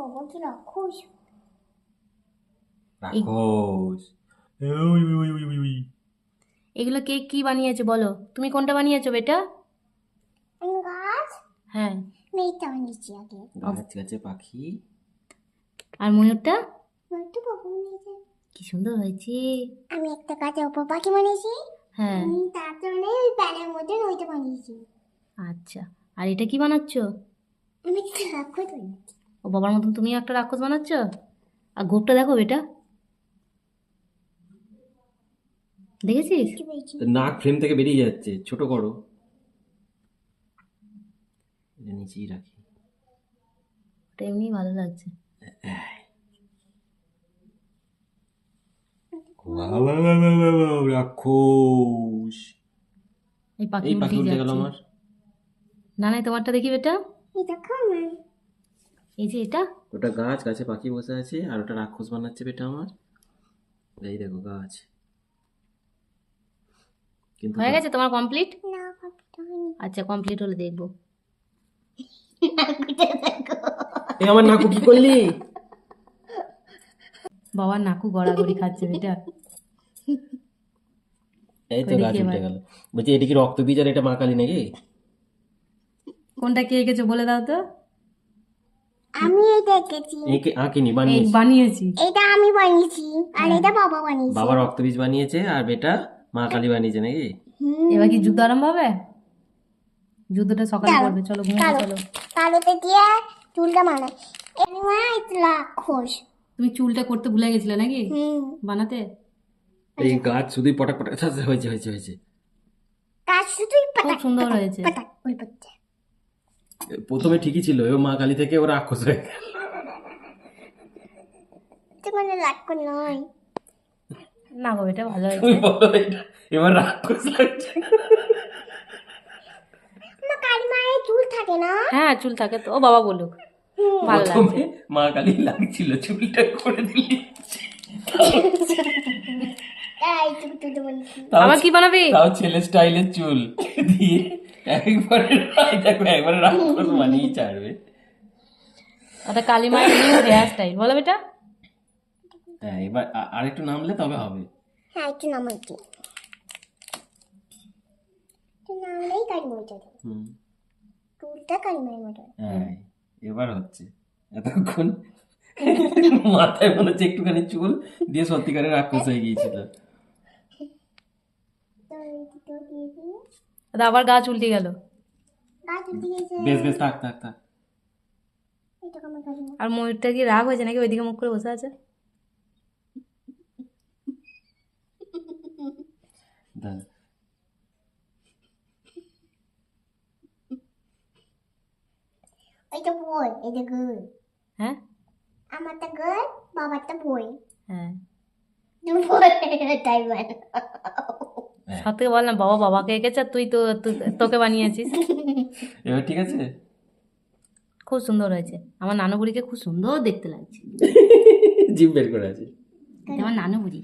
বাবা কি রাক্ষস রাক্ষস উই, উই, উই, উই, উই। এগুলো কে কি বানিয়েছে বলো? তুমি কোনটা বানিয়েছো বেটা? গাছ। হ্যাঁ। মেয়েটা বানিয়েছি আগে। গাছ গাছে পাখি। আর ময়ূরটা? আমার তো বাবা বানিয়েছে। কি সুন্দর হয়েছে। আমি একটা গাছের উপর পাখি বানিয়েছি। হ্যাঁ। আমি তার জন্য ওই প্যানের মধ্যে ওইটা বানিয়েছি। আচ্ছা। আর এটা কি বানাচ্ছ? আমি একটা রাক্ষস বানিয়েছি। ও বাবার মতন তুমিও একটা রাক্ষস বানাচ্ছ? আর গোপটা দেখো বেটা। দেখেছিস? নাক ফ্রেম থেকে বেরিয়ে যাচ্ছে ছোট করো। নিচেই রাখি। ওটা এমনি ভালো লাগছে। রাক্ষস। এই পাখি গেল আমার। না না তোমারটা দেখি বেটা। এই দেখো আমার এই যে এটা? ওটা গাছ গাছে পাখি বসে আছে আর ওটা রাক্ষস বানাচ্ছে বেটা আমার। এই দেখো গাছ। কিন্তু হয়ে গেছে তোমার কমপ্লিট না আচ্ছা কমপ্লিট হলে দেখব। এ আমার নাকু কি করলি? বাবার নাকু গড়াগড়ি খাচ্ছে বেটা। এই তো গাছ উঠে গেল। বলছি এটা কি রক্ত বীজ আর এটা মা কালী নাকি? কোনটা কে এঁকেছো বলে দাও তো। আমি এইটা এঁকেছি একে আঁকিনি এই বানিয়েছে। বানিয়েছি। এটা আমি বানিয়েছি আর এটা বাবা বানিয়েছে। বাবা রক্ত বীজ বানিয়েছে আর বেটা মা কালী বানিয়েছে নাকি? হুম। এবার কি যুদ্ধ আরম্ভ হবে? যুদ্ধটা সকালে চলো, করবে চলো চলো। চলো। কালোতে দিয়ে চুলটা মানায় এটা রাক্ষস তুমি চুলটা করতে ভুলে গেছিলে নাকি? হুম। বানাতে? এই গাছ শুধুই পটাক পটাক আচ্ছা, হয়েছে হয়েছে হয়েছে। কাজ শুধুই খুব সুন্দর হয়েছে। ওই পড়ছে প্রথমে ঠিকই ছিল এবার মা কালী থেকে ওরা রাক্ষস হয়ে গেল। মানে রাক্ষস নয় না গো এটা ভালো হয়েছে। তুমি বলো এটা এবার রাক্ষস লাগছে আমার কালী মায়ের চুল থাকে না? হ্যাঁ চুল থাকে তো ও বাবা বলুক। ভালো লাগছে। মা কালী লাগছিল চুলটা করে দিলি। আবার কি বানাবি? তাও ছেলে স্টাইলের চুল দিয়ে। একবারে রাক্ষস ছাড়বে। ওটা নিউ হেয়ার স্টাইল বলো বেটা। হ্যাঁ এবার আরেকটু নামলে তবে হবে। হ্যাঁ একটু নামলেই হুম। মতো। হ্যাঁ এবার হচ্ছে। এতক্ষণ মাথায় মনে হচ্ছে একটুখানি চুল দিয়ে সত্যিকারের রাক্ষস হয়ে গিয়েছিল। ওটা আবার গাছ উল্টে গেল বেশ বেশ থাক থাক থাক। আর ময়ূরটা কি রাগ হয়েছে নাকি? ওইদিকে মুখ করে বসে আছে। এটা বই এটা গুল। হ্যাঁ? আমারটা গুল বাবারটা বই। হ্যাঁ। হ্যাঁ। সব থেকে বললাম বাবা বাবাকে এঁকেছে তুই তো তোকে বানিয়েছিস। এবার ঠিক আছে? খুব সুন্দর হয়েছে। আমার নানু বুড়িকে খুব সুন্দর দেখতে লাগছে। জিভ বের করে আছে। আমার নানু বুড়ি